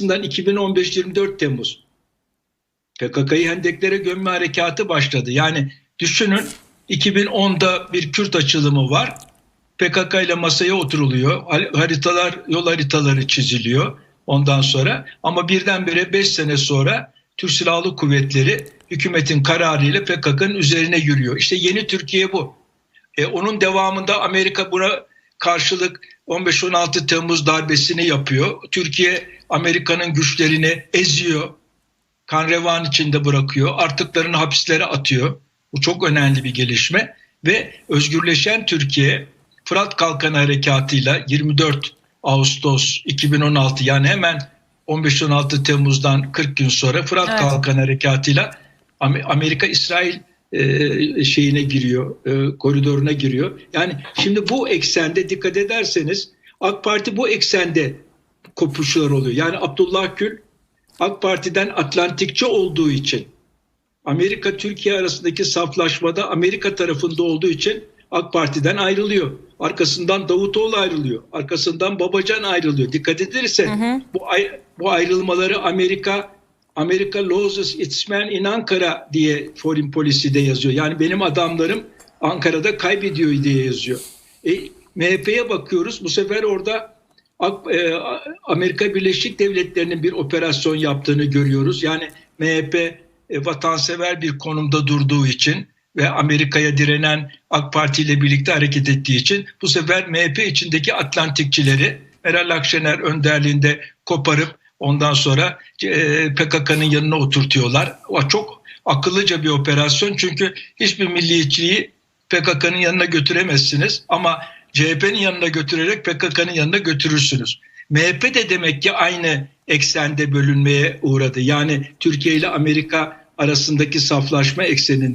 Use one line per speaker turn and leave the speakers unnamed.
arkasından 2015-24 Temmuz PKK'yı hendeklere gömme harekatı başladı. Yani düşünün 2010'da bir Kürt açılımı var. PKK ile masaya oturuluyor. Har- Haritalar, yol haritaları çiziliyor ondan sonra. Ama birdenbire 5 sene sonra Türk Silahlı Kuvvetleri hükümetin kararıyla PKK'nın üzerine yürüyor. İşte yeni Türkiye bu. E, onun devamında Amerika buna karşılık 15-16 Temmuz darbesini yapıyor. Türkiye Amerika'nın güçlerini eziyor. Kan revan içinde bırakıyor. Artıklarını hapislere atıyor. Bu çok önemli bir gelişme. Ve özgürleşen Türkiye Fırat Kalkanı Harekatı'yla 24 Ağustos 2016 yani hemen 15-16 Temmuz'dan 40 gün sonra Fırat
Evet.
Kalkanı Harekatı'yla Am- Amerika İsrail e, şeyine giriyor, e, koridoruna giriyor. Yani şimdi bu eksende dikkat ederseniz AK Parti bu eksende kopuşlar oluyor. Yani Abdullah Gül AK Parti'den Atlantikçi olduğu için Amerika Türkiye arasındaki saflaşmada Amerika tarafında olduğu için AK Parti'den ayrılıyor. Arkasından Davutoğlu ayrılıyor. Arkasından Babacan ayrılıyor. Dikkat edilirse bu ay- bu ayrılmaları Amerika Amerika loses its men in Ankara diye Foreign Policy'de yazıyor. Yani benim adamlarım Ankara'da kaybediyor diye yazıyor. E, MHP'ye bakıyoruz. Bu sefer orada e, Amerika Birleşik Devletleri'nin bir operasyon yaptığını görüyoruz. Yani MHP e, vatansever bir konumda durduğu için ve Amerika'ya direnen AK Parti ile birlikte hareket ettiği için bu sefer MHP içindeki Atlantikçileri Meral Akşener önderliğinde koparıp ondan sonra e, PKK'nın yanına oturtuyorlar. O çok akıllıca bir operasyon çünkü hiçbir milliyetçiliği PKK'nın yanına götüremezsiniz ama CHP'nin yanına götürerek PKK'nın yanına götürürsünüz. MHP de demek ki aynı eksende bölünmeye uğradı. Yani Türkiye ile Amerika arasındaki saflaşma ekseninde